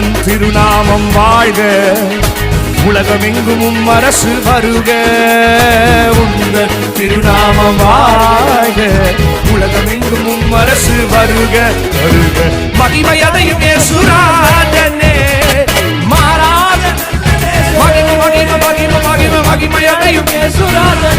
தேவன் திருநாமம் வாழ்க. உலகமெங்கும் உம் அரசு வருக. உங்கள் திருநாமம் வாழ்க. உலகமெங்கும் உம் அரசு வருக. வருக. மகிமையதையும் சுராஜனே மாறாத மகிம மகிம மகிம மகிமையதையும் சுராஜ